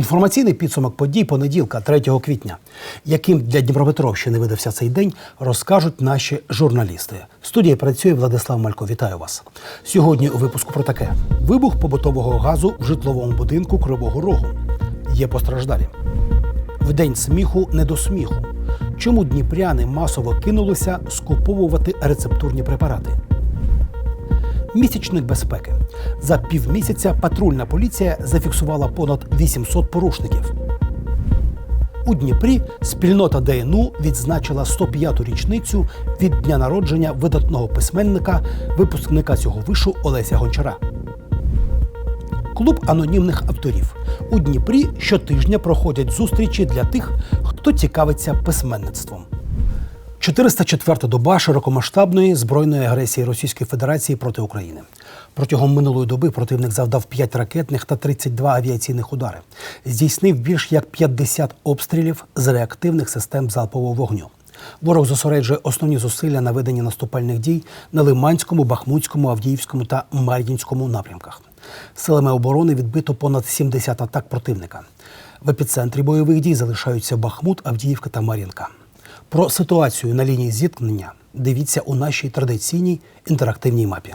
Інформаційний підсумок подій понеділка, 3 квітня. Яким для Дніпропетровщини видався цей день, розкажуть наші журналісти. В студії працює Владислав Малько. Вітаю вас. Сьогодні у випуску про таке: вибух побутового газу в житловому будинку Кривого Рогу. Є постраждалі. В день сміху не до сміху. Чому дніпряни масово кинулися скуповувати рецептурні препарати? Місячник безпеки. За півмісяця патрульна поліція зафіксувала понад 800 порушників. У Дніпрі спільнота ДНУ відзначила 105-ту річницю від дня народження видатного письменника, випускника цього вишу Олеся Гончара. Клуб анонімних авторів у Дніпрі щотижня проходять зустрічі для тих, хто цікавиться письменництвом. 404-та доба широкомасштабної збройної агресії Російської Федерації проти України. Протягом минулої доби противник завдав 5 ракетних та 32 авіаційних удари. Здійснив більш як 50 обстрілів з реактивних систем залпового вогню. Ворог зосереджує основні зусилля на веденні наступальних дій на Лиманському, Бахмутському, Авдіївському та Мар'їнському напрямках. Силами оборони відбито понад 70 атак противника. В епіцентрі бойових дій залишаються Бахмут, Авдіївка та Мар'їнка. Про ситуацію на лінії зіткнення дивіться у нашій традиційній інтерактивній мапі.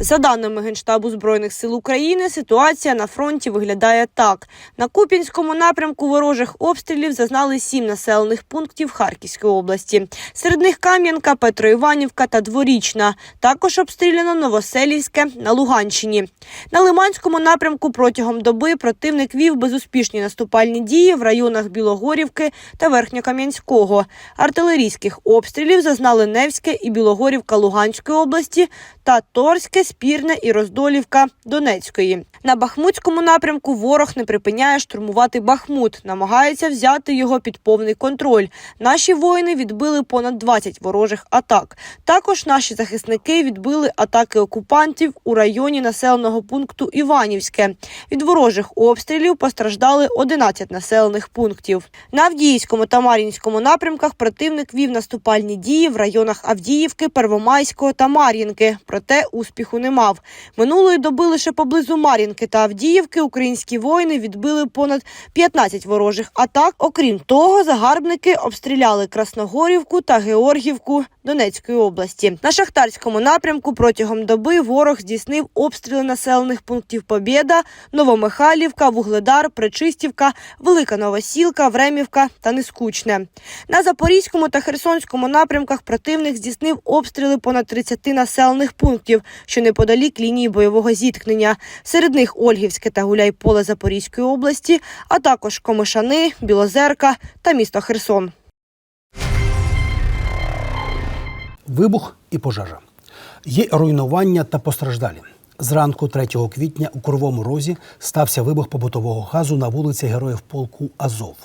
За даними Генштабу Збройних сил України, ситуація на фронті виглядає так: на Куп'янському напрямку ворожих обстрілів зазнали сім населених пунктів Харківської області. Серед них Кам'янка, Петроіванівка та Дворічна. Також обстріляно Новоселівське на Луганщині. На Лиманському напрямку протягом доби противник вів безуспішні наступальні дії в районах Білогорівки та Верхньокам'янського. Артилерійських обстрілів зазнали Невське і Білогорівка Луганської області та Торське, Спірне і Роздолівка Донецької. На Бахмутському напрямку ворог не припиняє штурмувати Бахмут, намагається взяти його під повний контроль. Наші воїни відбили понад 20 ворожих атак. Також наші захисники відбили атаки окупантів у районі населеного пункту Іванівське. Від ворожих обстрілів постраждали 11 населених пунктів. На Авдіївському та Мар'їнському напрямках противник вів наступальні дії в районах Авдіївки, Первомайського та Мар'їнки. Проте успіху не мав. Минулої доби лише поблизу Мар'їнки та Авдіївки українські воїни відбили понад 15 ворожих атак. Окрім того, загарбники обстріляли Красногорівку та Георгівку Донецької області. На шахтарському напрямку протягом доби ворог здійснив обстріли населених пунктів Побєда, Новомихайлівка, Вугледар, Пречистівка, Велика Новосілка, Времівка та Нескучне. На Запорізькому та Херсонському напрямках противник здійснив обстріли понад 30 населених пунктів, що неподалік лінії бойового зіткнення. Серед них Ольгівське та Гуляйполе Запорізької області, а також Комишани, Білозерка та місто Херсон. Вибух і пожежа. Є руйнування та постраждалі. Зранку 3 квітня у Курвому розі стався вибух побутового газу на вулиці Героїв полку Азов.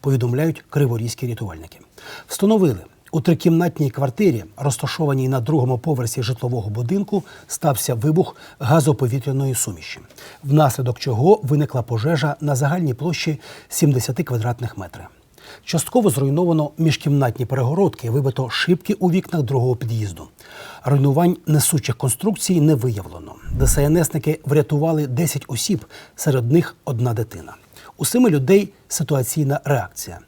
Повідомляють криворізькі рятувальники. Встановили у трикімнатній квартирі, розташованій на другому поверсі житлового будинку, стався вибух газоповітряної суміші, внаслідок чого виникла пожежа на загальній площі 70 квадратних метрів. Частково зруйновано міжкімнатні перегородки, вибито шибки у вікнах другого під'їзду. Руйнувань несучих конструкцій не виявлено. ДСНСники врятували 10 осіб, серед них одна дитина. У семи людей ситуаційна реакція.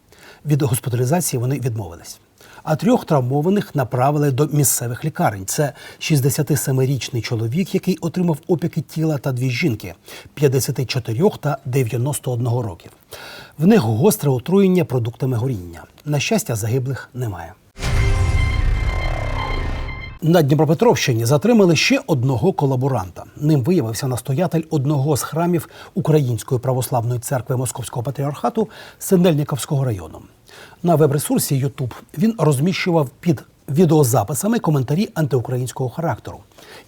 Від госпіталізації вони відмовились. А трьох травмованих направили до місцевих лікарень. Це 67-річний чоловік, який отримав опіки тіла, та дві жінки 54 та 91 років. В них гостре отруєння продуктами горіння. На щастя, загиблих немає. На Дніпропетровщині затримали ще одного колаборанта. Ним виявився настоятель одного з храмів Української православної церкви Московського патріархату Синельниковського району. На веб-ресурсі YouTube він розміщував під відеозаписами коментарі антиукраїнського характеру,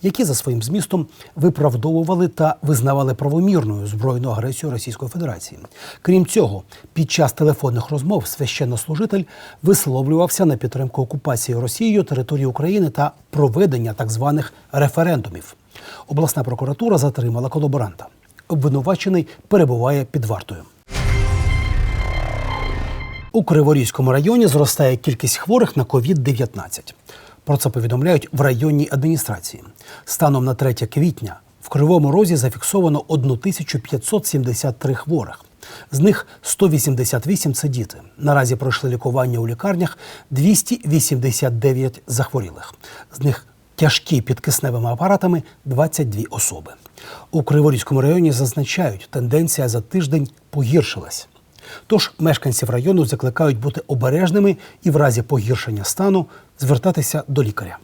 які за своїм змістом виправдовували та визнавали правомірною збройну агресію Російської Федерації. Крім цього, під час телефонних розмов священнослужитель висловлювався на підтримку окупації Росією території України та проведення так званих референдумів. Обласна прокуратура затримала колаборанта. Обвинувачений перебуває під вартою. У Криворізькому районі зростає кількість хворих на COVID-19. Про це повідомляють в районній адміністрації. Станом на 3 квітня в Кривому Розі зафіксовано 1573 хворих. З них 188 – це діти. Наразі пройшли лікування у лікарнях 289 захворілих. З них тяжкі під кисневими апаратами 22 особи. У Криворізькому районі зазначають, тенденція за тиждень погіршилась. Тож мешканців району закликають бути обережними і в разі погіршення стану звертатися до лікаря.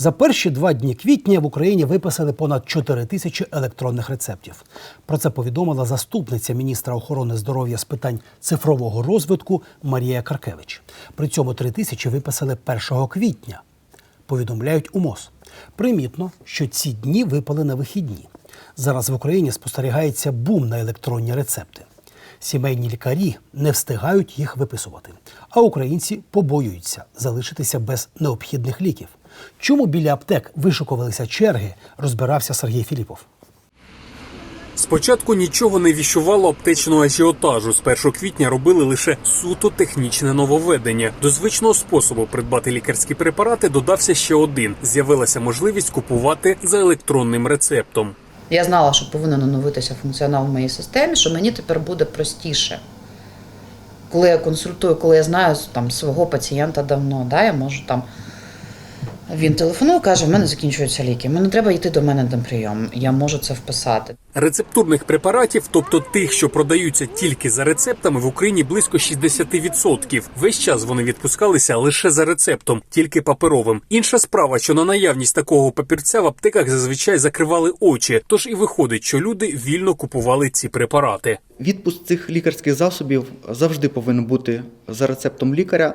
За перші два дні квітня в Україні виписали понад 4 тисячі електронних рецептів. Про це повідомила заступниця міністра охорони здоров'я з питань цифрового розвитку Марія Каркевич. При цьому 3 тисячі виписали 1 квітня. Повідомляють у МОЗ. Примітно, що ці дні випали на вихідні. Зараз в Україні спостерігається бум на електронні рецепти. Сімейні лікарі не встигають їх виписувати, а українці побоюються залишитися без необхідних ліків. Чому біля аптек вишукувалися черги, розбирався Сергій Філіпов. Спочатку нічого не віщувало аптечного ажіотажу. З 1 квітня робили лише суто технічне нововведення. До звичного способу придбати лікарські препарати додався ще один: з'явилася можливість купувати за електронним рецептом. Я знала, що повинен оновитися функціонал в моїй системі, що мені тепер буде простіше. Коли я консультую, коли я знаю там, свого пацієнта давно, да, я можу там. Він телефонує, каже, в мене закінчуються ліки. Мені треба йти до мене на прийом. Я можу це вписати. Рецептурних препаратів, тобто тих, що продаються тільки за рецептами, в Україні близько 60%. Весь час вони відпускалися лише за рецептом, тільки паперовим. Інша справа, що на наявність такого папірця в аптеках зазвичай закривали очі, тож і виходить, що люди вільно купували ці препарати. Відпуск цих лікарських засобів завжди повинен бути за рецептом лікаря.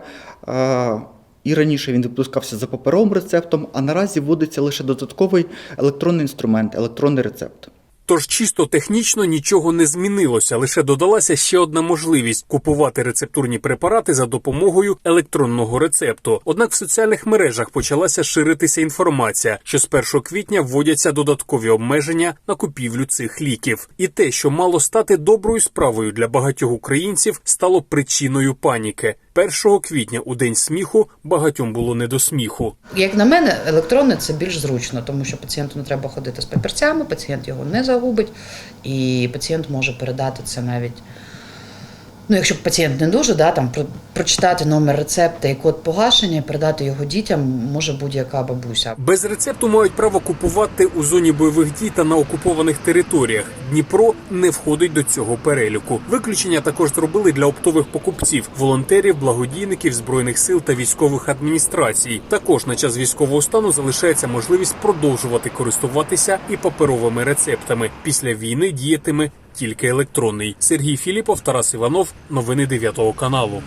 І раніше він відпускався за паперовим рецептом, а наразі вводиться лише додатковий електронний інструмент, електронний рецепт. Тож чисто технічно нічого не змінилося, лише додалася ще одна можливість купувати рецептурні препарати за допомогою електронного рецепту. Однак в соціальних мережах почалася ширитися інформація, що з 1 квітня вводяться додаткові обмеження на купівлю цих ліків. І те, що мало стати доброю справою для багатьох українців, стало причиною паніки. 1 квітня у день сміху багатьом було не до сміху. Як на мене, електронне це більш зручно, тому що пацієнту не треба ходити з папірцями, пацієнт його не загубить, і пацієнт може передати це навіть. Ну, якщо пацієнт не дуже, да, там про- прочитати номер рецепта і код погашення, передати його дітям може будь-яка бабуся. Без рецепту мають право купувати у зоні бойових дій та на окупованих територіях. Дніпро не входить до цього переліку. Виключення також зробили для оптових покупців, волонтерів, благодійників збройних сил та військових адміністрацій. Також на час військового стану залишається можливість продовжувати користуватися і паперовими рецептами. Після війни діятиме тільки електронний. Сергій Філіпов, Тарас Іванов. Новини 9 каналу.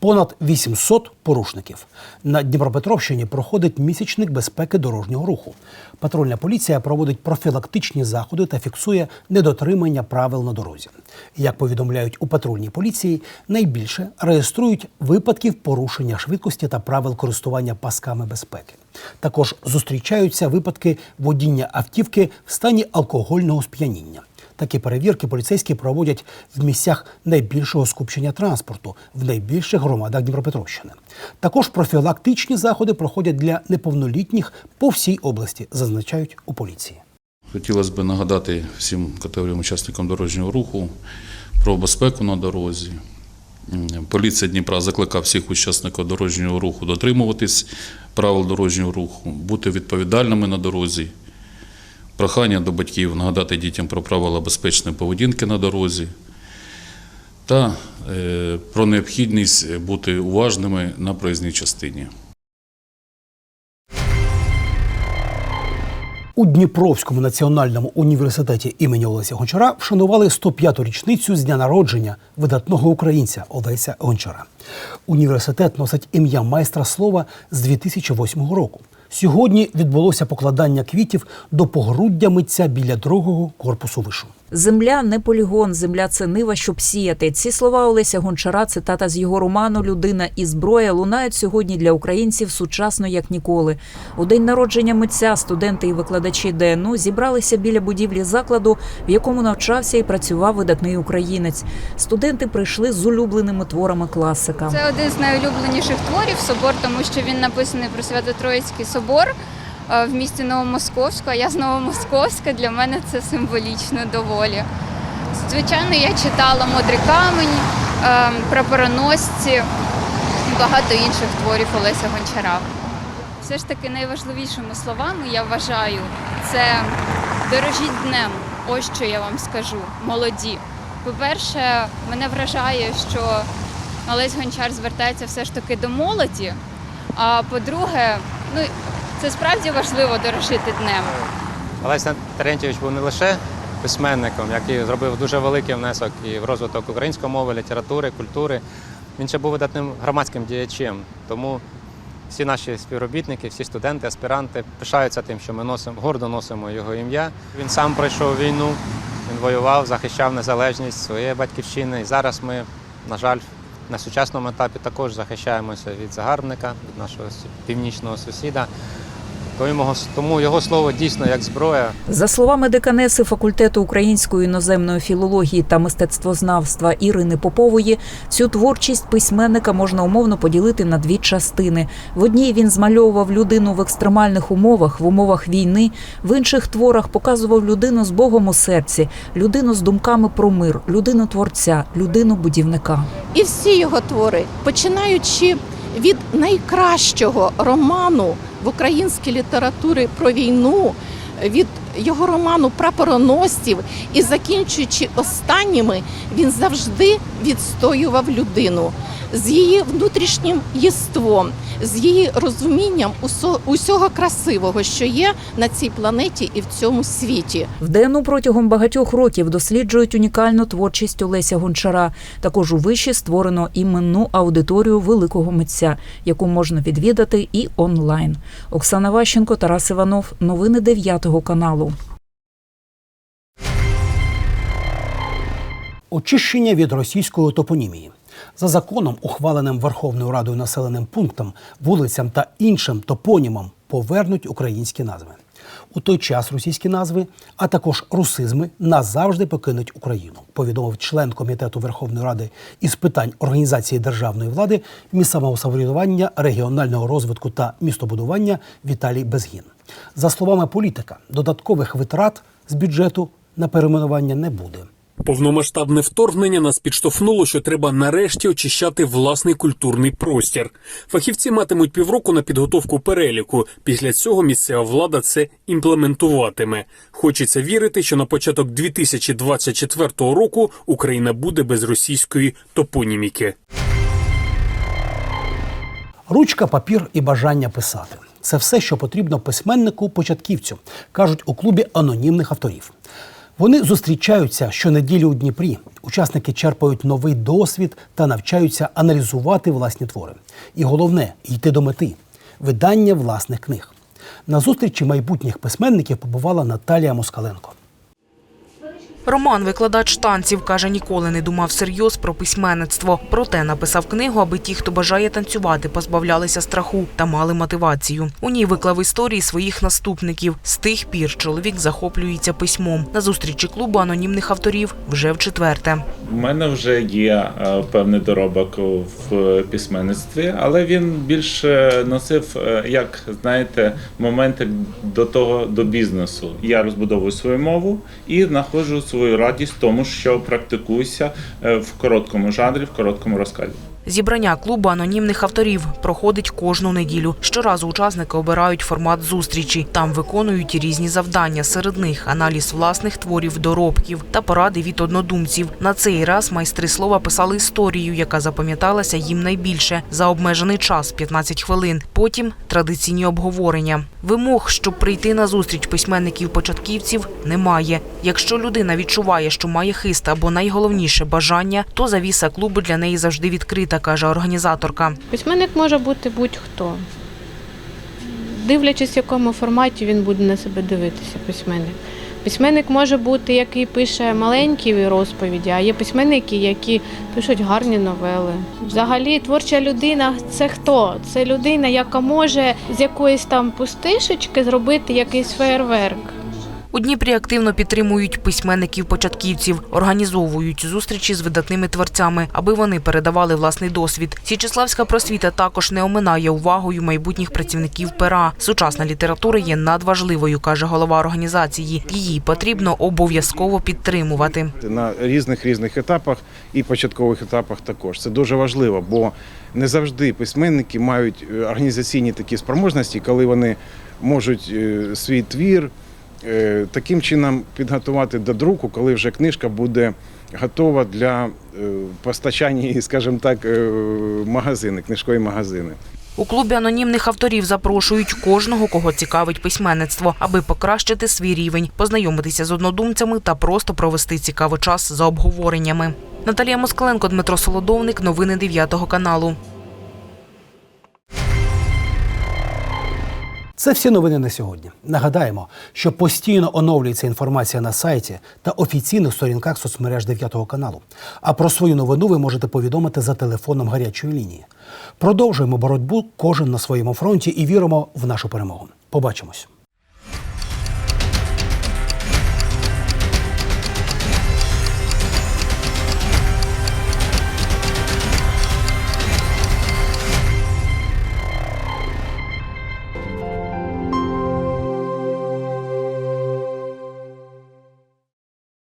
Понад 800 порушників. На Дніпропетровщині проходить місячник безпеки дорожнього руху. Патрульна поліція проводить профілактичні заходи та фіксує недотримання правил на дорозі. Як повідомляють у патрульній поліції, найбільше реєструють випадків порушення швидкості та правил користування пасками безпеки. Також зустрічаються випадки водіння автівки в стані алкогольного сп'яніння. Такі перевірки поліцейські проводять в місцях найбільшого скупчення транспорту в найбільших громадах Дніпропетровщини. Також профілактичні заходи проходять для неповнолітніх по всій області, зазначають у поліції. Хотілося б нагадати всім категоріям учасникам дорожнього руху про безпеку на дорозі. Поліція Дніпра закликав всіх учасників дорожнього руху дотримуватись правил дорожнього руху, бути відповідальними на дорозі. Прохання до батьків нагадати дітям про правила безпечної поведінки на дорозі та е, про необхідність бути уважними на проїзній частині. У Дніпровському національному університеті імені Олеся Гончара вшанували 105-ту річницю з дня народження видатного українця Олеся Гончара. Університет носить ім'я майстра слова з 2008 року. Сьогодні відбулося покладання квітів до погруддя митця біля другого корпусу вишу. Земля не полігон, земля це нива, щоб сіяти. Ці слова Олеся Гончара, цитата з його роману Людина і зброя лунають сьогодні для українців сучасно як ніколи. У день народження митця студенти і викладачі ДНУ зібралися біля будівлі закладу, в якому навчався і працював видатний українець. Студенти прийшли з улюбленими творами класика. Це один з найулюбленіших творів собор, тому що він написаний про Свято-Троїцький собор. Е, в місті Новомосковську, а я з Новомосковська, для мене це символічно доволі. Звичайно, я читала Модрий камень, е, прапороносці, багато інших творів Олеся Гончара. Все ж таки найважливішими словами я вважаю це дорожіть днем. Ось що я вам скажу, молоді. По-перше, мене вражає, що Олесь Гончар звертається все ж таки до молоді. А по-друге, ну це справді важливо дорожити днем. Олесь Терентьєвич був не лише письменником, який зробив дуже великий внесок і в розвиток української мови, літератури, культури. Він ще був видатним громадським діячем. Тому всі наші співробітники, всі студенти, аспіранти пишаються тим, що ми носимо, гордо носимо його ім'я. Він сам пройшов війну, він воював, захищав незалежність своєї батьківщини. І зараз ми, на жаль, на сучасному етапі також захищаємося від загарбника, від нашого північного сусіда. Тому, тому його слово дійсно як зброя. За словами деканеси факультету української іноземної філології та мистецтвознавства Ірини Попової, цю творчість письменника можна умовно поділити на дві частини. В одній він змальовував людину в екстремальних умовах, в умовах війни. В інших творах показував людину з Богом у серці, людину з думками про мир, людину творця, людину будівника. І всі його твори, починаючи від найкращого роману в українській літературі про війну, від його роману Прапороносців і закінчуючи останніми, він завжди відстоював людину з її внутрішнім єством, з її розумінням усо- усього красивого, що є на цій планеті і в цьому світі. В ДНУ протягом багатьох років досліджують унікальну творчість Олеся Гончара. Також у виші створено іменну аудиторію великого митця, яку можна відвідати і онлайн. Оксана Ващенко, Тарас Іванов. Новини 9 каналу. Очищення від російської топонімії. За законом, ухваленим Верховною Радою населеним пунктам, вулицям та іншим топонімам повернуть українські назви. У той час російські назви, а також русизми назавжди покинуть Україну, повідомив член комітету Верховної Ради із питань організації державної влади, місцевого самоврядування, регіонального розвитку та містобудування Віталій Безгін. За словами політика, додаткових витрат з бюджету на перейменування не буде. Повномасштабне вторгнення нас підштовхнуло, що треба нарешті очищати власний культурний простір. Фахівці матимуть півроку на підготовку переліку. Після цього місцева влада це імплементуватиме. Хочеться вірити, що на початок 2024 року Україна буде без російської топоніміки. Ручка, папір і бажання писати це все, що потрібно письменнику-початківцю, кажуть у клубі анонімних авторів. Вони зустрічаються щонеділі у Дніпрі. Учасники черпають новий досвід та навчаються аналізувати власні твори. І головне йти до мети видання власних книг. На зустрічі майбутніх письменників побувала Наталія Москаленко. Роман, викладач танців, каже, ніколи не думав всерйоз про письменництво. Проте написав книгу, аби ті, хто бажає танцювати, позбавлялися страху та мали мотивацію. У ній виклав історії своїх наступників. З тих пір чоловік захоплюється письмом. На зустрічі клубу анонімних авторів вже в четверте. У мене вже є е, певний доробок в письменництві, але він більше носив, е, як знаєте, моменти до того до бізнесу. Я розбудовую свою мову і знаходжу свою радість тому, що практикуюся е, в короткому жанрі, в короткому розказі. Зібрання клубу анонімних авторів проходить кожну неділю. Щоразу учасники обирають формат зустрічі. Там виконують різні завдання. Серед них аналіз власних творів, доробків та поради від однодумців. На цей раз майстри слова писали історію, яка запам'яталася їм найбільше за обмежений час 15 хвилин. Потім традиційні обговорення. Вимог, щоб прийти на зустріч письменників-початківців, немає. Якщо людина відчуває, що має хист або найголовніше бажання, то завіса клубу для неї завжди відкрита, каже організаторка. Письменник може бути будь-хто. Дивлячись, в якому форматі він буде на себе дивитися, письменник. Письменник може бути, який пише маленькі розповіді, а є письменники, які пишуть гарні новели. Взагалі, творча людина це хто? Це людина, яка може з якоїсь там пустишечки зробити якийсь феєрверк. У Дніпрі активно підтримують письменників-початківців, організовують зустрічі з видатними творцями, аби вони передавали власний досвід. Січеславська просвіта також не оминає увагою майбутніх працівників пера. Сучасна література є надважливою, каже голова організації. Її потрібно обов'язково підтримувати. на різних різних етапах і початкових етапах також. Це дуже важливо, бо не завжди письменники мають е, організаційні такі спроможності, коли вони можуть е, свій твір таким чином підготувати до друку, коли вже книжка буде готова для е, постачання, скажімо так, е, магазини, книжкові магазини. У клубі анонімних авторів запрошують кожного, кого цікавить письменництво, аби покращити свій рівень, познайомитися з однодумцями та просто провести цікавий час за обговореннями. Наталія Москаленко, Дмитро Солодовник. Новини 9 каналу. Це всі новини на сьогодні. Нагадаємо, що постійно оновлюється інформація на сайті та офіційних сторінках соцмереж 9 каналу. А про свою новину ви можете повідомити за телефоном гарячої лінії. Продовжуємо боротьбу кожен на своєму фронті і віримо в нашу перемогу. Побачимось.